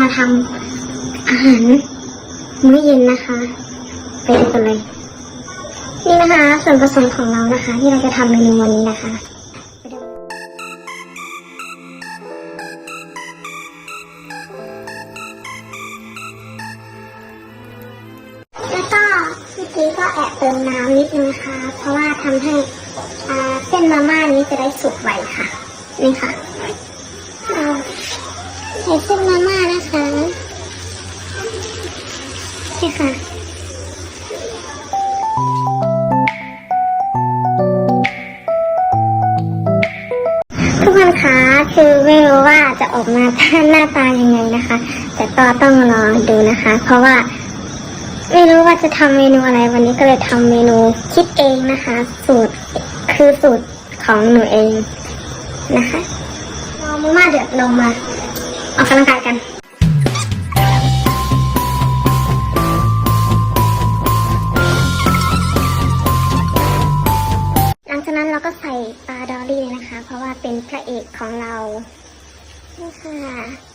มาทำอาหารมื้อเย็นนะคะ ไปดูกันเลย นี่นะคะ ส่วนผสมของเรานะคะ ที่เราจะทำเมนูวันนี้นะคะแล้วก็พี่จีก็แอบเติมน้ำนิดนึงนะคะเพราะว่าทำให้เส้นมาม่านี้จะได้สุกไวค่ะ นี่ค่ะเราใส่เส้นมาม่า เคค่ะทุกคนคะคือไม่รู้ว่าจะออกมาหน้าตายังไงนะคะ แต่ก็ต้องรอดูนะคะ เพราะว่า ไม่รู้ว่าจะทำเมนูอะไรวันนี้ก็เลยทำเมนูคิดเองนะคะ สูตรคือสูตรของหนูเองนะคะรอมาม่าเดือดลงมาออกกำลังกายกัน เราก็ใส่ปลาดอลลี่เลยนะคะ เพราะว่าเป็นพระเอกของเรา นี่ค่ะและ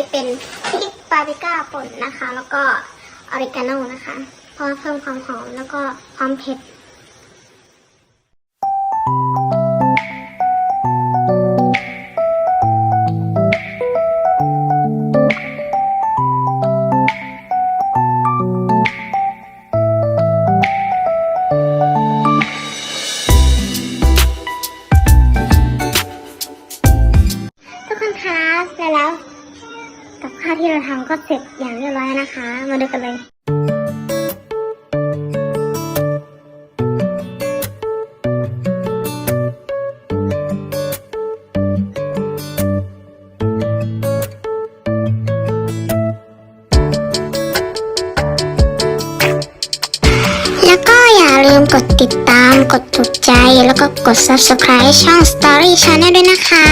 ใช้เป็นพริกปาปริก้าป่นนะคะ แล้วก็ออริกาโนนะคะ เพราะว่าเพิ่มความหอมแล้วก็ความเผ็ดาที่เราทำก็เสร็จอย่างเรียบร้อยนะคะ มาดูกันเลยแล้วก็อย่าลืมกดติดตาม กดถูกใจ แล้วก็กด subscribe ช่อง Story Channel ด้วยนะคะ